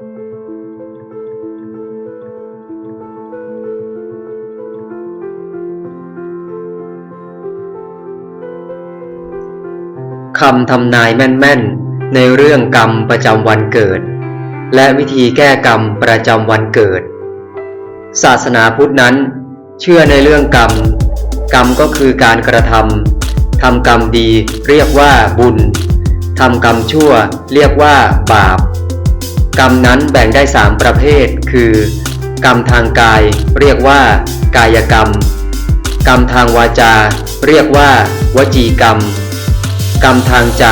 คำทำนายแม่นๆ ในเรื่องกรรมประจำวันเกิด และวิธีแก้กรรมประจำวันเกิด ศาสนาพุทธนั้น เชื่อในเรื่องกรรม กรรมก็คือการกระทำทำกรรมดีเรียกว่าบุญทำกรรมชั่วเรียกว่าบาป กรรมนั้นแบ่งได้สามประเภท คือ กรรมทางกาย เรียกว่า กายกรรม กรรมทางวาจา เรียกว่า วจีกรรม กรรมทางใจ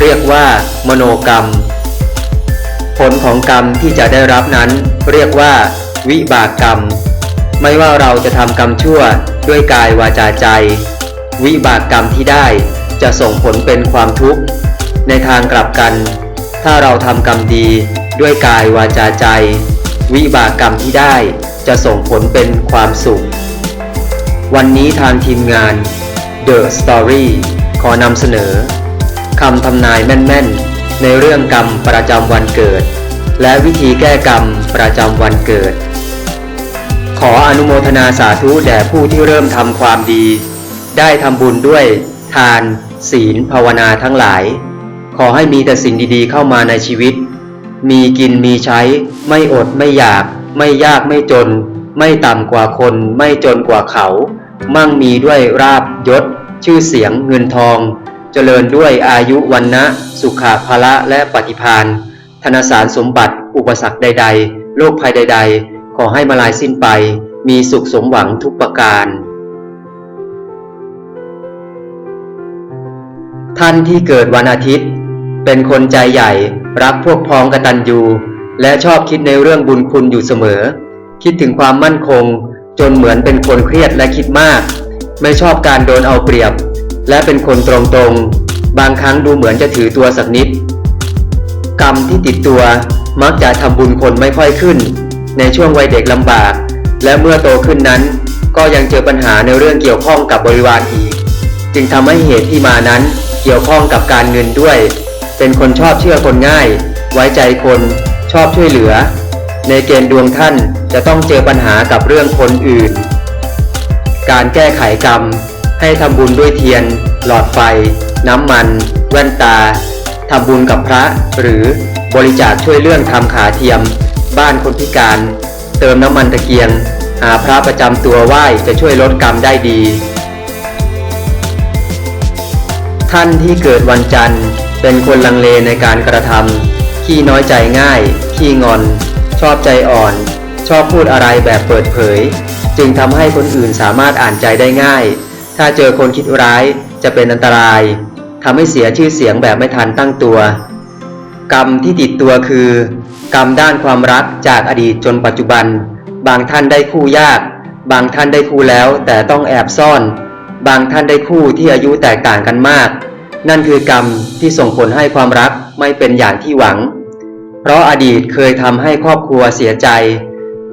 เรียกว่า มโนกรรม ผลของกรรมที่จะได้รับนั้น เรียกว่า วิบากกรรม ไม่ว่าเราจะทำกรรมชั่วด้วยกายวาจาใจ วิบากกรรมที่ได้จะส่งผลเป็นความทุกข์ ในทางกลับกัน ถ้าเราทำกรรมดี ด้วยกายวาจาใจ วิบากกรรมที่ได้จะส่งผลเป็นความสุข วันนี้ทางทีมงาน The Story ขอนำเสนอคำทำนายแม่นๆ ในเรื่องกรรมประจำวันเกิด และวิธีแก้กรรมประจำวันเกิด ขออนุโมทนาสาธุแด่ผู้ที่เริ่มทำความดี ได้ทำบุญด้วยทาน ศีลภาวนาทั้งหลาย ขอให้มีแต่สิ่งดีๆเข้ามาในชีวิต มีกินมีใช้ ไม่อดไม่อยาก ไม่ยากไม่จน ไม่ต่ำกว่าคน ไม่จนกว่าเขา มั่งมีด้วยราบยศ ชื่อเสียงเงินทอง เจริญด้วยอายุวันนะสุขาภละและปฏิพานธนสารสมบัติอุปสรรคใด ๆ โรคภัยใด ๆ ขอให้มาลายสิ้นไป มีสุขสมหวังทุกประการ ท่านที่เกิดวันอาทิตย์ เป็นคนใจใหญ่ รักพวกพ้องกตัญญูและชอบคิดในเรื่องบุญคุณอยู่เสมอ คิดถึงความมั่นคง จนเหมือนเป็นคนเครียดและคิดมาก ไม่ชอบการโดนเอาเปรียบ และเป็นคนตรงๆ บางครั้งดูเหมือนจะถือตัวสักนิด กรรมที่ติดตัวมักจะทำบุญคนไม่ค่อยขึ้น ในช่วงวัยเด็กลำบาก และเมื่อโตขึ้นนั้น ก็ยังเจอปัญหาในเรื่องเกี่ยวข้องกับบริวารอีก จึงทำให้เหตุที่มานั้นเกี่ยวข้องกับการเงินด้วย เป็นคนชอบเชื่อคนง่าย ไว้ใจคนชอบช่วยเหลือ ในเกณฑ์ดวงท่านจะต้องเจอปัญหากับเรื่องคนอื่น การแก้ไขกรรม ให้ทำบุญด้วยเทียน หลอดไฟ น้ำมัน แว่นตาทำบุญกับพระ หรือบริจาคช่วยเรื่องทำขาเทียม บ้านคนพิการ เติมน้ำมันตะเกียง หาพระประจำตัวไหว้จะช่วยลดกรรมได้ดี ท่านที่เกิดวันจันทร์ เป็นคนลังเลในการกระทำขี้น้อยใจง่าย ขี้งอน ชอบใจอ่อน ชอบพูดอะไรแบบเปิดเผย จึงทำให้คนอื่นสามารถอ่านใจได้ง่าย ถ้าเจอคนคิดร้ายจะเป็นอันตรายทำให้เสียชื่อเสียงแบบไม่ทันตั้งตัว กรรมที่ติดตัวคือ กรรมด้านความรักจากอดีตจนปัจจุบัน บางท่านได้คู่ยาก บางท่านได้คู่แล้วแต่ต้องแอบซ่อน บางท่านได้คู่ที่อายุแตกต่างกันมาก นั่นคือกรรมที่ส่งผลให้ความรักไม่เป็นอย่างที่หวัง เพราะอดีตเคยทำให้ครอบครัวเสียใจ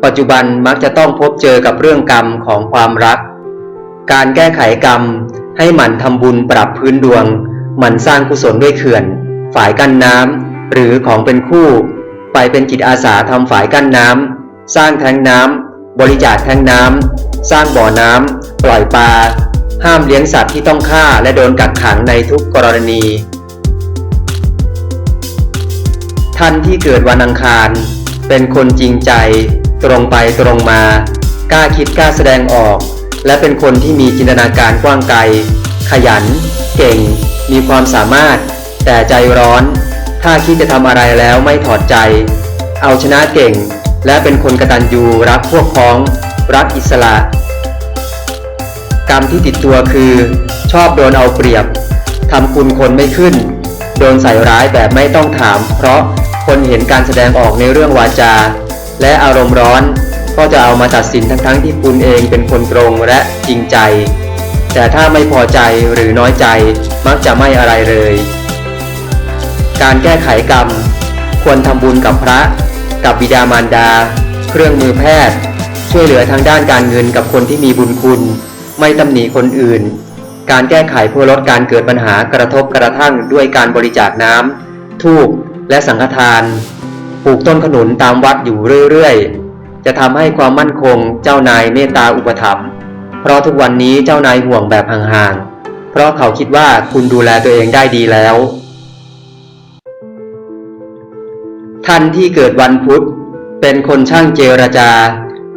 ปัจจุบันมักจะต้องพบเจอกับเรื่องกรรมของความรัก การแก้ไขกรรม ให้หมั่นทำบุญปรับพื้นดวง หมั่นสร้างกุศลด้วยเขื่อน ฝายกั้นน้ำหรือของเป็นคู่ ไปเป็นจิตอาสาทำฝายกั้นน้ำสร้างแทงน้ำบริจาคแทงน้ำสร้างบ่อน้ำปล่อยปลา ห้ามเลี้ยงสัตว์ที่ต้องฆ่าและโดนกักขังในทุกกรณี ท่านที่เกิดวันอังคาร เป็นคนจริงใจ ตรงไปตรงมา กล้าคิดกล้าแสดงออก และเป็นคนที่มีจินตนาการกว้างไกล ขยัน เก่ง มีความสามารถ แต่ใจร้อน ถ้าคิดจะทำอะไรแล้วไม่ถอดใจ เอาชนะเก่ง และเป็นคนกระตัญญูรักพวกพ้อง รักอิสระ กรรมที่ติดตัวคือ ชอบโดนเอาเปรียบทำคุณคนไม่ขึ้น โดนใส่ร้ายแบบไม่ต้องถาม เพราะคนเห็นการแสดงออกในเรื่องวาจา และอารมณ์ร้อน ก็จะเอามาตัดสินทั้งๆที่คุณเองเป็นคนตรงและจริงใจ แต่ถ้าไม่พอใจหรือน้อยใจมักจะไม่อะไรเลย การแก้ไขกรรม ควรทำบุญกับพระ กับบิดามารดา เครื่องมือแพทย์ ช่วยเหลือทางด้านการเงินกับคนที่มีบุญคุณ ไม่ตำหนิคนอื่น การแก้ไขเพื่อลดการเกิดปัญหากระทบกระทั่งด้วยการบริจาคน้ำทูบและสังฆทาน ปลูกต้นขนุนตามวัดอยู่เรื่อยๆ จะทำให้ความมั่นคงเจ้านายเมตตาอุปถัมภ์เพราะทุกวันนี้เจ้านายห่วงแบบห่างๆ เพราะเขาคิดว่าคุณดูแลตัวเองได้ดีแล้ว ท่านที่เกิดวันพุธ เป็นคนช่างเจรจา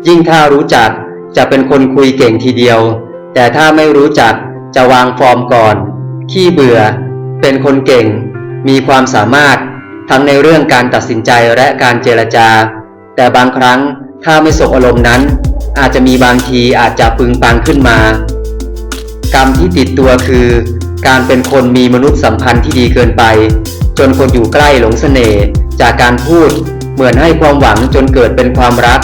ยิ่งถ้ารู้จักจะเป็นคนคุยเก่งทีเดียว แต่ถ้าไม่รู้จักจะวางฟอร์มก่อน ขี้เบื่อ เป็นคนเก่ง มีความสามารถ ทั้งในเรื่องการตัดสินใจและการเจรจา แต่บางครั้งถ้าไม่สบอารมณ์นั้น อาจจะมีบางทีอาจจะปึงปังขึ้นมา กรรมที่ติดตัวคือ การเป็นคนมีมนุษยสัมพันธ์ที่ดีเกินไป จนคนอยู่ใกล้หลงเสน่ห์จากการพูดเหมือนให้ความหวังจนเกิดเป็นความรัก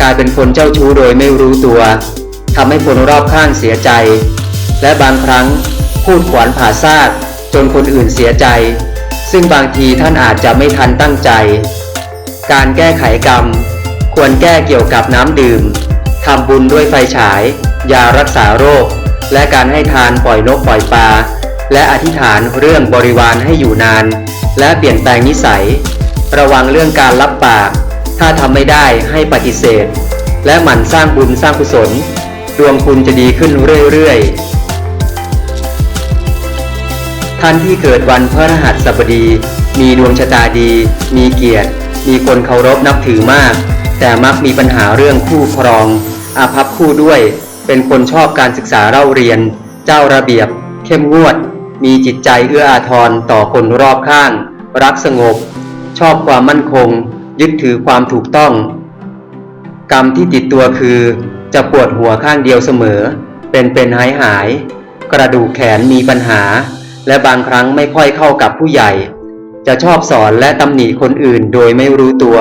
กลายเป็นคนเจ้าชู้โดยไม่รู้ตัว ทำให้คนรอบข้างเสียใจ และบางครั้งพูดขวานผ่าซากจนคนอื่นเสียใจ ซึ่งบางทีท่านอาจจะไม่ทันตั้งใจ การแก้ไขกรรม ควรแก้เกี่ยวกับน้ำดื่มทำบุญด้วยไฟฉาย ยารักษาโรค และการให้ทานปล่อยนกปล่อยปลาและอธิษฐานเรื่องบริวารให้อยู่นาน และเปลี่ยนแปลงนิสัย ระวังเรื่องการรับปาก ถ้าทำไม่ได้ให้ปฏิเสธ และหมั่นสร้างบุญสร้างกุศล ดวงคุณจะดีขึ้นเรื่อยๆ ท่านที่เกิดวันพฤหัสบดี มีดวงชะตาดี มีเกียรติ มีคนเคารพนับถือมาก แต่มักมีปัญหาเรื่องคู่ครอง อาภัพคู่ด้วย เป็นคนชอบการศึกษาเล่าเรียน เจ้าระเบียบ เข้มงวด มีจิตใจเอื้ออาทรต่อคนรอบข้าง รักสงบ ชอบความมั่นคง ยึดถือความถูกต้อง กรรมที่ติดตัวคือ จะปวดหัวข้างเดียวเสมอ เป็นเป็นหายหาย กระดูกแขนมีปัญหา และบางครั้งไม่ค่อยเข้ากับผู้ใหญ่ จะชอบสอนและตำหนิคนอื่นโดยไม่รู้ตัว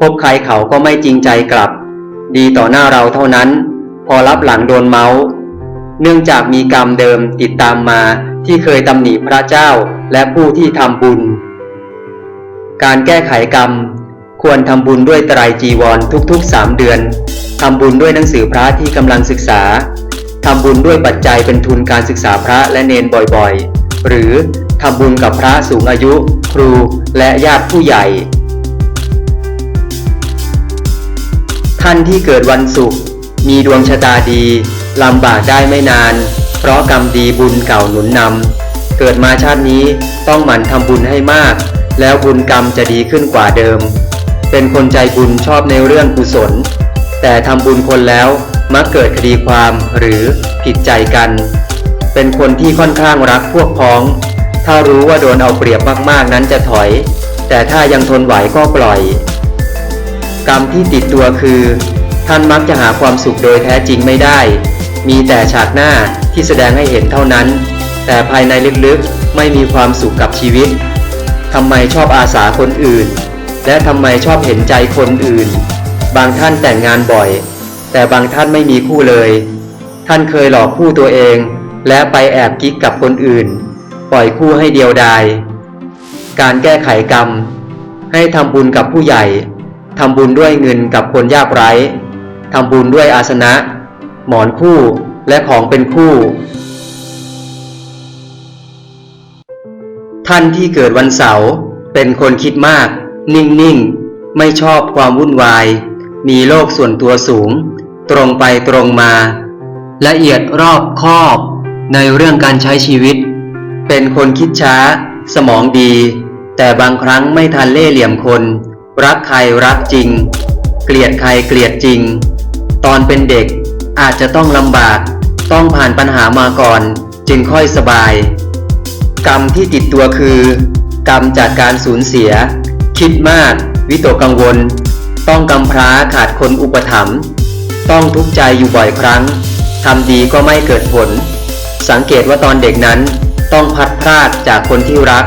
คบใครเขาก็ไม่จริงใจกลับ ดีต่อหน้าเราเท่านั้น พอรับหลังโดนเมาส์เนื่องจากมีกรรมเดิมติดตามมาที่เคยตำหนิพระเจ้าและผู้ที่ทำบุญ การแก้ไขกรรม ควรทำบุญด้วยไตรจีวรทุกๆ 3 เดือน ทำบุญด้วยหนังสือพระที่กำลังศึกษา ทำบุญด้วยปัจจัยเป็นทุนการศึกษาพระและเนนบ่อยๆ หรือทำบุญกับพระสูงอายุ ครูและญาติผู้ใหญ่ ท่านที่เกิดวันศุกร์มีดวงชะตาดีลำบากได้ไม่นาน เพราะกรรมดีบุญเก่าหนุนนำเกิดมาชาตินี้ต้องหมั่นทำบุญให้มาก แล้วบุญกรรมจะดีขึ้นกว่าเดิม เป็นคนใจบุญชอบในเรื่องกุศล แต่ทำบุญคนแล้วมักเกิดคดีความหรือผิดใจกัน เป็นคนที่ค่อนข้างรักพวกพ้อง ถ้ารู้ว่าโดนเอาเปรียบมากๆนั้นจะถอย แต่ถ้ายังทนไหวก็ปล่อย กรรมที่ติดตัวคือ ท่านมักจะหาความสุขโดยแท้จริงไม่ได้ มีแต่ฉากหน้าที่แสดงให้เห็นเท่านั้น แต่ภายในลึกๆไม่มีความสุขกับชีวิตทำไมชอบอาสาคนอื่น และทำไมชอบเห็นใจคนอื่น บางท่านแต่งงานบ่อย แต่บางท่านไม่มีคู่เลย ท่านเคยหลอกคู่ตัวเอง และไปแอบกิ๊กกับคนอื่น ปล่อยคู่ให้เดียวดาย การแก้ไขกรรม ให้ทำบุญกับผู้ใหญ่ทำบุญด้วยเงินกับคนยากไร้ทำบุญด้วยอาสนะ หมอนคู่และของเป็นคู่ ท่านที่เกิดวันเสาร์เป็นคนคิดมาก นิ่งๆ ไม่ชอบความวุ่นวาย มีโลกส่วนตัวสูง ตรงไปตรงมา ละเอียดรอบคอบ ในเรื่องการใช้ชีวิต เป็นคนคิดช้า สมองดี แต่บางครั้งไม่ทันเล่เหลี่ยมคน รักใครรักจริง เกลียดใครเกลียดจริง ตอนเป็นเด็กอาจจะต้องลำบาก ต้องผ่านปัญหามาก่อน จึงค่อยสบาย กรรมที่ติดตัวคือ กรรมจากการสูญเสีย คิดมาก วิตกกังวล ต้องกำพร้าขาดคนอุปถัมภ์ต้องทุกข์ใจอยู่บ่อยครั้งทำดีก็ไม่เกิดผล สังเกตว่าตอนเด็กนั้นต้องพัดพรากจากคนที่รัก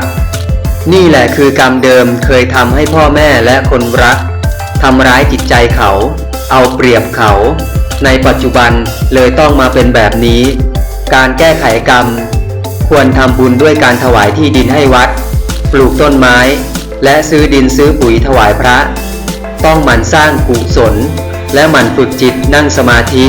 นี่แหละคือกรรมเดิมเคยทำให้พ่อแม่และคนรักทำร้ายจิตใจเขา เอาเปรียบเขา ในปัจจุบันเลยต้องมาเป็นแบบนี้ การแก้ไขกรรม ควรทำบุญด้วยการถวายที่ดินให้วัด ปลูกต้นไม้ และซื้อดินซื้อปุ๋ยถวายพระ ต้องหมั่นสร้างกุศล และหมั่นฝึกจิตนั่งสมาธิ